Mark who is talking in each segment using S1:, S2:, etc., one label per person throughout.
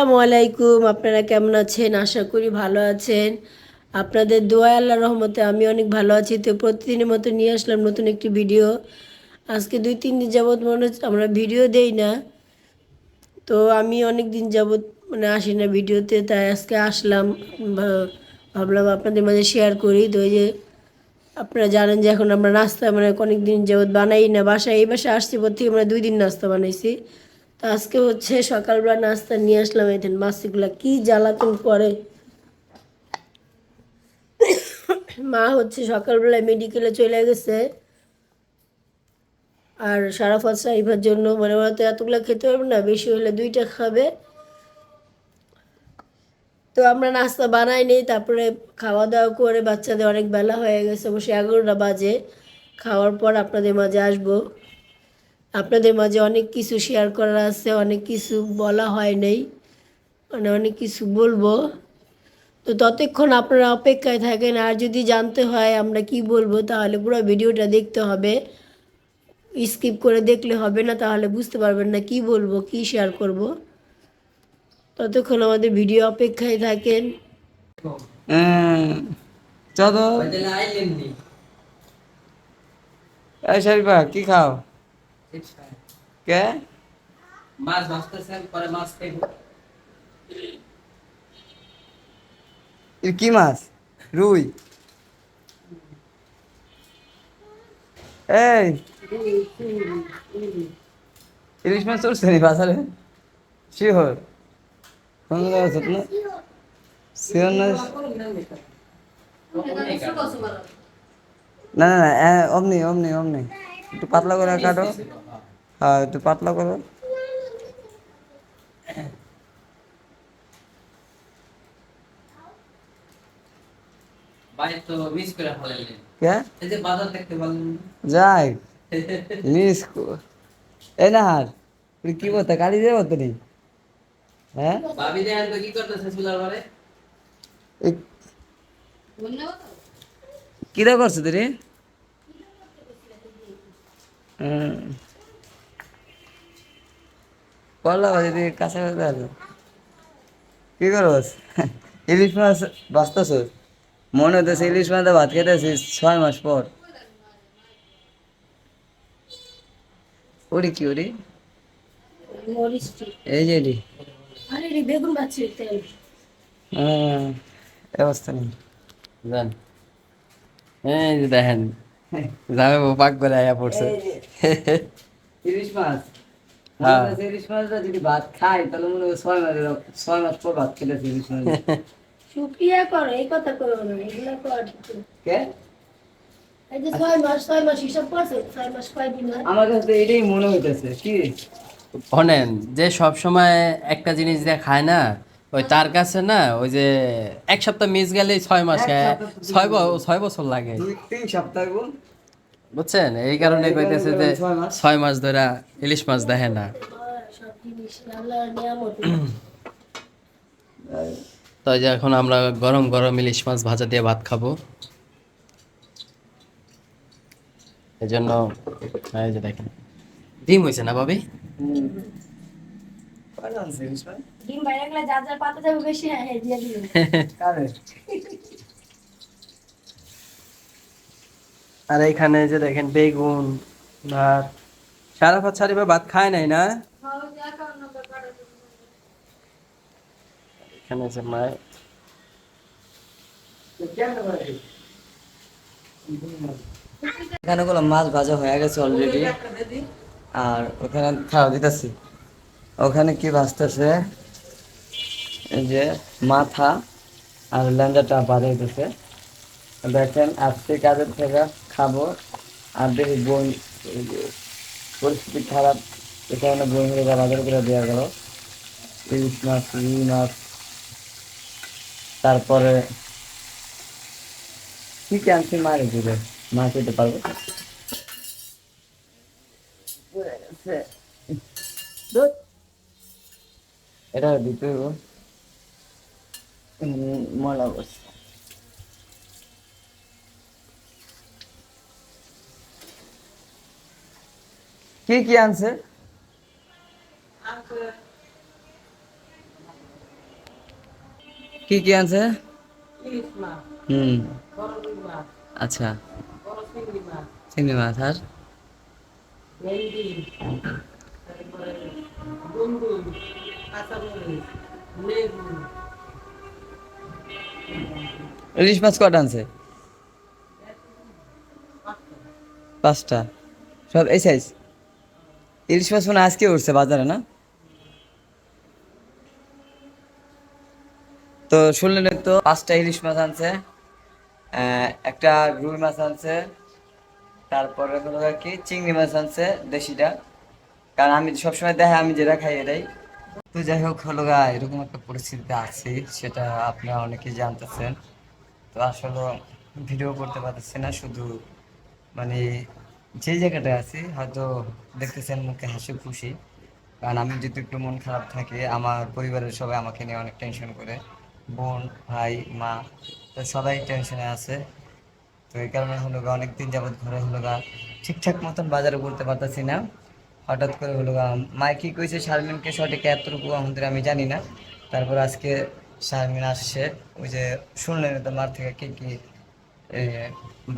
S1: আসসালামু আলাইকুম। আপনারা কেমন আছেন? আশা করি ভালো আছেন। আপনাদের দোয়া আল্লাহ রহমতে আমি অনেক ভালো আছি। তো প্রতিদিনের মতো নিয়ে আসলাম নতুন একটি ভিডিও। আজকে দুই, তিন দিন যাবৎ মনে হচ্ছে আমরা ভিডিও দেই না। তো আমি অনেক দিন যাবৎ মানে আসি না ভিডিওতে, তাই আজকে আসলাম। ভাবলাম আপনাদের মাঝে শেয়ার করি। তো যে আপনারা জানেন যে এখন আমরা নাস্তা মানে অনেক দিন যাবৎ বানাই না। বাসায় এই বাসায় আসছি পর থেকে আমরা দুই দিন নাস্তা বানাইছি। তো আজকে হচ্ছে সকালবেলা নাস্তা নিয়ে আসলাম এখানে মাছগুলা কি জ্বালাতন করে। মা হচ্ছে সকালবেলায় মেডিকেলে চলে গেছে। আর সারা সারাফত সাহিবার জন্য মানে ওরা তো এতগুলো খেতে পারবে না, বেশি হলে দুইটা খাবে। তো আমরা নাস্তা বানাই নেই, তারপরে খাওয়া দাওয়া করে বাচ্চাদের অনেক বেলা হয়ে গেছে, অবশ্যই এগারোটা বাজে। খাওয়ার পর আপনাদের মাঝে আসব। আপনাদের মাঝে অনেক কিছু শেয়ার করার আছে অনেক কিছু বলা হয় নাই মানে অনেক কিছু বলব। তো ততক্ষণ আপনারা অপেক্ষায় থাকেন আর যদি জানতে হয় আমরা কি বলব তাহলে পুরো ভিডিওটা দেখতে হবে। স্কিপ করে দেখলে হবে না তাহলে বুঝতে পারবেন না কি বলব কি শেয়ার করব। ততক্ষণ আমাদের ভিডিও অপেক্ষায় থাকেন।
S2: চলো কি খাও? কে?
S3: মাছ ভাজতেছেন পরে মাছ খাইব।
S2: কি মাছ? রুই। এই। ইলিশ মাছ চলছে নি বাজারে? শিওর। কোন জায়গায় আছে না। শিওর না? না না অমনি অমনি অমনি। একটু পাতলা করে কাটো। হ্যাঁ একটু পাতলা করো। যাই মিস এই না। হার তুই কি বলতে তো নেই? হ্যাঁ?
S3: কি
S2: করছ তুই করলা বাজে তুই কাছে কাছে কি করবস ইলিশ মাছ বাঁচতেছ মনে হতেছে ইলিশ মাছ ভাত খেতেছিস ছয় মাস পর। ওরি কি ওরি? এই যে রে
S1: আরে রে বেগুন বাচ্চা তেল।
S2: হ্যাঁ অবস্থা নেই।
S3: জান। এই দেখেন যাবে পাক করে আয়া পড়ছে।
S2: ইলিশ মাছ।
S3: হ্যাঁ।
S2: মনে হচ্ছে ইলিশ মাছটা যদি ভাত খাই তাহলে মনে হয় ছয় মাস ছয় মাস পর ভাত খেতেছে ইলিশ মাছ।
S1: শুক্রিয়া করো এই কথা করো না এগুলো কর
S2: কে?
S1: এই যে ছয় মাস ছয় মাস হিসাব করছে ছয় মাস কয় দিন
S2: আমার কাছে তো এটাই মনে হইতেছে কি?
S3: শোনেন যে সব সময় একটা জিনিস দিয়ে খায় না ওই তার কাছে না ওই যে এক সপ্তাহ মিস গেলে ছয় মাস ছয় ছয় বছর লাগে।
S2: তিন সপ্তাহ
S3: বুঝছেন? এই কারণে কইতেছে যে
S2: ছয় মাস।
S3: ধরে ইলিশ মাছ দেখে না।
S1: সব জিনিস আল্লাহর নিয়ামত
S3: তো এই যে এখন আমরা গরম গরম ইলিশ মাছ ভাজা দিয়ে ভাত খাব। এই জন্য এই যে দেখেন। ডিম হয়েছে না ভাবি
S2: কয়টা আনছে ইলিশ মাছ?
S1: ডিম বাইরে গেলে যার যার পাতা যাবে বেশি হ্যাঁ হ্যাঁ দিয়ে
S3: আর এখানে যে দেখেন বেগুন আর সারা ভাত সারিবার ভাত খায় নাই না? এখানে যে মায়
S2: এখানে গুলো মাছ ভাজা হয়ে গেছে অলরেডি আর ওখানে খাওয়া দিতেছি। ওখানে কি ভাসতেছে যে মাথা আর ল্যাঞ্জাটা বাজাইতেছে দেখেন, আজকে কাজের থেকে খাব। আর দেখি বই পরিস্থিতি খারাপ এখানে বই হয়ে বাজার করে দেওয়া গেল। ইলিশ মাছ, রুই মাছ, তারপরে কি ক্যান্সি মারে দিবে মা খেতে পারব? ধুৎ। এটা দিতে। উম, ময়লা কি কি আনছে? কি কি আনছে? হুম। আচ্ছা। চিংড়ি মাছ আর? ইলিশ মাছ কটা আনছে? পাঁচটা। সব এই সাইজ ইলিশ মাছ মনে আজকে উঠছে বাজারে, না? তো শুনলেন তো পাঁচটা ইলিশ মাছ আনছে একটা রুই মাছ আনছে, তারপরে হলো কি, চিংড়ি মাছ আনছে দেশিটা। কারণ আমি সবসময় দেখে আমি যেটা খাই এটাই। তো যাই হোক, হলো গা, এরকম একটা পরিস্থিতিতে আছি, সেটা আপনারা অনেকেই জানতেছেন। তো আসলে ভিডিও করতে পারতেছি না, শুধু মানে যে জায়গাটায় আছি, হয়তো দেখতেছেন মুখে হাসি খুশি। কারণ আমি যদি একটু মন খারাপ থাকে, আমার পরিবারের সবাই আমাকে নিয়ে অনেক টেনশন করে। বোন, ভাই, মা, তো সবাই টেনশনে আছে। তো এই কারণে হলো গা অনেক দিন যাবত ঘরে হলো গা, ঠিকঠাক মতন বাজারে করতে পারতেছি না। হঠাৎ করে হলো গা মাই কি কইছে, শারমিনকে সঠিক এতটুকু আমাদের আমি জানি না। তারপর আজকে শারমিন আসছে, ওই যে শুনলেন তো মার থেকে কি কি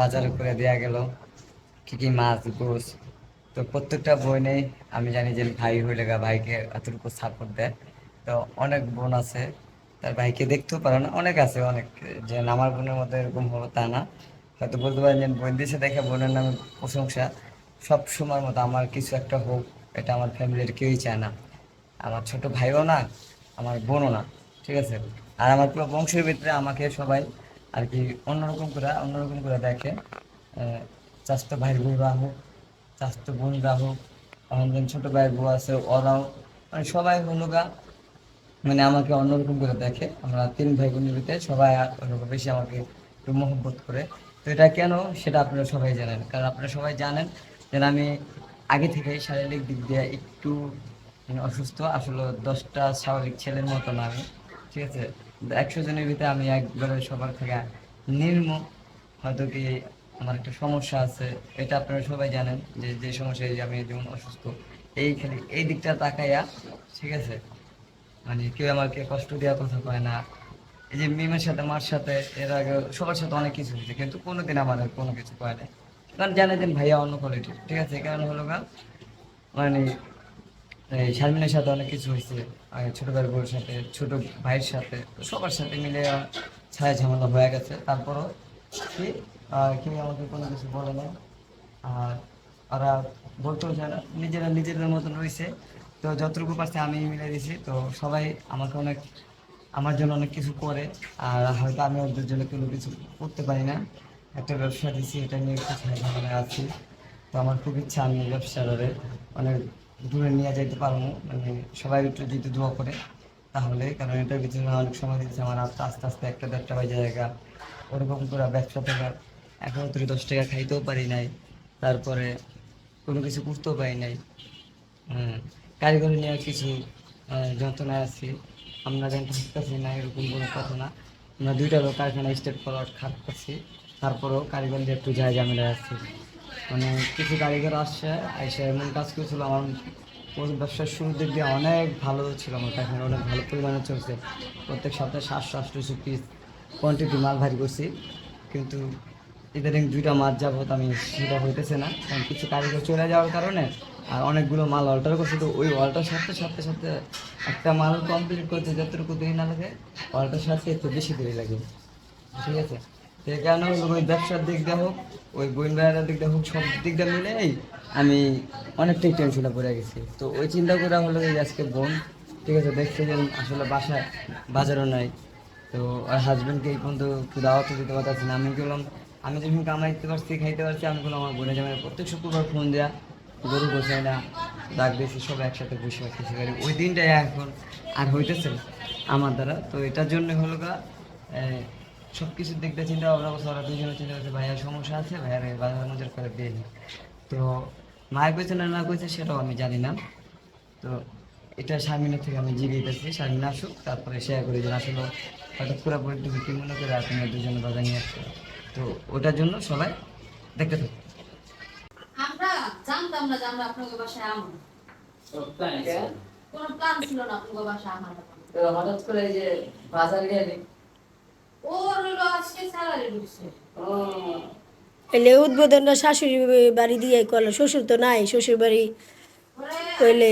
S2: বাজার করে দেওয়া গেল, কি কি মাছ গোস তো প্রত্যেকটা বই নেই, আমি জানি যে ভাই হইলে গা ভাইকে এতটুকু সাপোর্ট দেয়। তো অনেক বোন আছে, তার ভাইকে দেখতেও পারে না, অনেক আছে, অনেক, যে আমার বোনের মধ্যে এরকম হলো তা না। হয়তো বলতে পারেন যে বোন দেশে দেখে বোনের নামে প্রশংসা। সব সময় মতো আমার কিছু একটা হোক, এটা আমার ফ্যামিলির কেউই চায় না। আমার ছোট ভাইও না, আমার বোনও না, ঠিক আছে? আর আমার পুরো বংশের ভিতরে আমাকে সবাই আর কি অন্যরকম করে অন্যরকম করে দেখে। চাস্তো ভাইয়ের বউরা হোক চাস্তো বোনরা হোক আমাদের ছোট ভাইয়ের বউ আছে, ওরাও মানে সবাই হলো গা মানে আমাকে অন্যরকম করে দেখে, আমরা তিন ভাই বোনের ভিতরে সবাই বেশি আমাকে একটু মহব্বত করে। তো এটা কেন? সেটা আপনারা সবাই জানেন, কারণ আপনারা সবাই জানেন যে আমি আগে থেকেই শারীরিক দিক দিয়ে একটু মানে অসুস্থ, আসলে দশটা স্বাভাবিক ছেলের মতো না আমি, ঠিক আছে? একশো জনের ভিতরে আমি একবারে সবার থেকে নির্ম হয়তো কি আমার একটা সমস্যা আছে, এটা আপনারা সবাই জানেন যে যে সমস্যা আমি যেমন অসুস্থ, এই খালি, এই দিকটা তাকাইয়া, ঠিক আছে? মানে কেউ আমাকে কষ্ট দেওয়ার কথা কয় না। এই যে মিমের সাথে, মার সাথে, এর আগে সবার সাথে অনেক কিছু হয়েছে, কিন্তু কোনোদিন আমার আর কোনো কিছু কয় না কারণ জানে যে ভাইয়া অন্য কোয়ালিটির ঠিক আছে, কারণ হলো গা মানে এই শারমিনের সাথে অনেক কিছু হয়েছে ছোট ভাইয়ের বউয়ের সাথে, ছোট ভাইয়ের সাথে, সবার সাথে মিলে ছায়া ঝামেলা হয়ে গেছে। তারপরও কি কেউ আমাকে কোনো কিছু বলে না আর ওরা বলতেও চায় না নিজেরা নিজেদের মতন রয়েছে। তো যতটুকু পারছে আমি মিলে দিয়েছি তো সবাই আমাকে অনেক, আমার জন্য অনেক কিছু করে। আর হয়তো আমি ওদের জন্য কোনো কিছু করতে পারি না। একটা ব্যবসা দিয়েছি এটা নিয়ে একটু ঝামেলা আছি। তো আমার খুব ইচ্ছা, আমি এই ব্যবসাটারে অনেক দূরে নিয়ে যেতে পারব। মানে সবাই একটু যদি দোয়া করে, তাহলে। কারণ এটার পিছনে অনেক সময় দিচ্ছে আমার আস্তে আস্তে আস্তে একটা দেড়টা বাজে জায়গা। ওরকম করে ব্যবসা থেকে এখনও তুই দশ টাকা খাইতেও পারি নাই। তারপরে কোনো কিছু করতেও পারি নাই। কারিগরি নিয়ে কিছু যন্ত্রণায় আছি। আমরা যেন থাকতেছি না, এরকম কোনো কথা না। আমরা দুইটা লোক কারখানা স্টার্ট করার খাটতেছি। তারপরেও কারিগর দিয়ে একটু যায় ঝামেলায় আসছি মানে কিছু কারিগর আসছে, এসে এমন কাজ করেছিল, আমার ব্যবসার শুরুর দিক দিয়ে অনেক ভালো ছিল আমার কারখানা অনেক ভালো পরিমাণে চলছে। প্রত্যেক সপ্তাহে সাতশো আটশোশো পিস কোয়ান্টিটি মাল ভারী করছি। কিন্তু ইদানিং দুইটা মাছ যাবত আমি সেটা হইতেছে না, কারণ কিছু কারিগর চলে যাওয়ার কারণে আর অনেকগুলো মাল অল্টার করছে। তো ওই অল্টার সাথে সাথে সাথে একটা মাল কমপ্লিট করতে যতটুকু দেরি না লাগে অল্টার সাথে একটু বেশি দেরি লাগে। ঠিক আছে? এই কারণে ওই ব্যবসার দিক দিয়ে হোক, ওই বইন বেড়ার দিক দিয়ে হোক, সব দিক দিয়ে মিলেই আমি অনেকটাই টেনশনে পড়ে গেছি। তো ওই চিন্তা করে হলো এই আজকে বোন, ঠিক আছে দেখছে যে আসলে বাসায় বাজারও নাই। তো আর হাজব্যান্ডকে এই পর্যন্ত একটু দাওয়াতও দিতে পারতেছি না। আমি বললাম, আমি যখন কামাইতে পারছি, খাইতে পারছি, আমি বললাম, আমার বোনের জামাই প্রত্যেক শুক্রবার ফোন দেয়া, গরু বসাই না ডাক দিয়েছি, সব একসাথে বসে খেতে পারি ওই দিনটাই এখন আর হইতেছে আমার দ্বারা। তো এটার জন্য হলো গা সব কিছুর দিক দিয়ে চিন্তা ভাবনা করছে ওরা দুজনে চিন্তা করছে ভাইয়ার সমস্যা আছে ভাইয়ার বাজার নজর করে দিয়ে দিই। তো মায়ের কইছে না না কইছে সেটাও আমি জানি না। তো এটা শারমিনের থেকে আমি জিগিয়েতেছি শারমিন আসুক তারপরে শেয়ার করি যে আসলে হয়তো পুরোপুরি একটু কি মনে করে আপনার দুজনে বাজার নিয়ে আসছে তো ওটার জন্য সবাই দেখতে থাকুন।
S4: আমরা জানতাম না যে আমরা আপনাদের বাসায় আমো। কোনো প্ল্যান ছিল না আপনাদের বাসায় আমার
S2: তো হঠাৎ করে এই যে বাজার গেলে
S4: ওর হলো আজকে স্যালারি ঢুকছে
S1: এলে উদ্বোধনটা শাশুড়ি বাড়ি দিয়ে করল শ্বশুর তো নাই শ্বশুর বাড়ি কইলে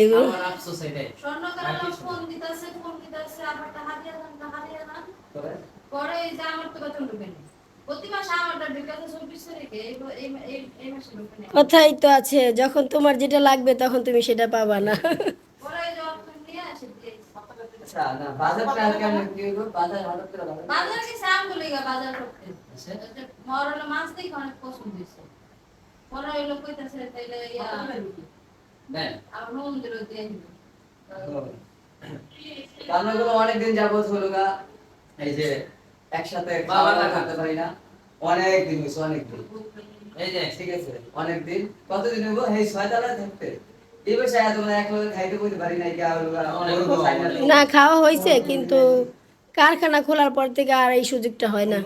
S1: কথাই তো আছে যখন তোমার যেটা লাগবে তখন তুমি সেটা পাবা না
S4: পরে এই যে অর্থ নিয়ে আসে দিয়ে
S2: আচ্ছা না বাজারটা কেমন? কি হলো? বাজার হঠাৎ করে বাজার
S4: বাজার কি সাম বলে গা বাজার করতে। মর হলো মাছ দেখে অনেক পছন্দ হয়েছে। পরে হইল কইতাছে তাইলে ইয়া
S3: দেন।
S4: আর নুন দিল দিয়ে দিল।
S2: অনেকদিন যাবত হলো গা। এই যে একসাথে খাওয়া দাওয়া করতে পারি না। অনেক দিন হয়েছে অনেক দিন
S3: এই যে।
S2: ঠিক আছে অনেক দিন কতদিন হব এই ছয় তালা থাকতে। মানে না
S1: খাওয়া হয়েছে কিন্তু কারখানা খোলার পর থেকে আর এই সুযোগটা হয় না।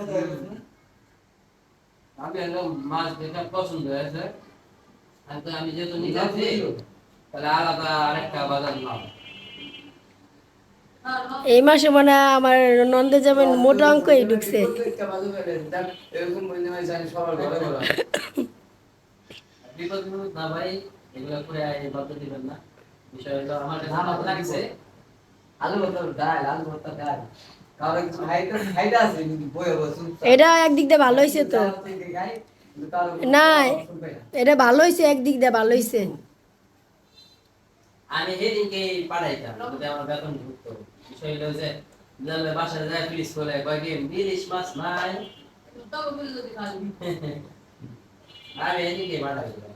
S3: আমি যেহেতু আছি, তাহলে আলাদা আরেকটা বাজার নাম।
S1: এই মাসে মানে আমার নন্দে যাবেন মোটা অঙ্কই ঢুকছে।
S2: ঘরে।
S3: বিপদ না ভাই। এগুলো করে এই দিবেন না। বিষয় হলো আমার ভালো লাগছে
S2: আলু ভর্তা ডাল আলু ভর্তা ডাল। কারও কিছু খাইতে খাইতে আছে কিন্তু বয়ে বসুন
S1: এটা একদিক দিয়ে ভালো হয়েছে তো। না এটা ভালো হয়েছে একদিক দিয়ে ভালো হয়েছে
S3: আমি সেদিনকে পাঠাইতাম আমার বেতন ঢুকতো। বিষয় হলো যে বাসায় যায় প্লিজ বলে কয়েকদিন ইলিশ মাছ নাই?
S4: তবে যদি খালি
S3: আমি এদিকে পাঠাইতাম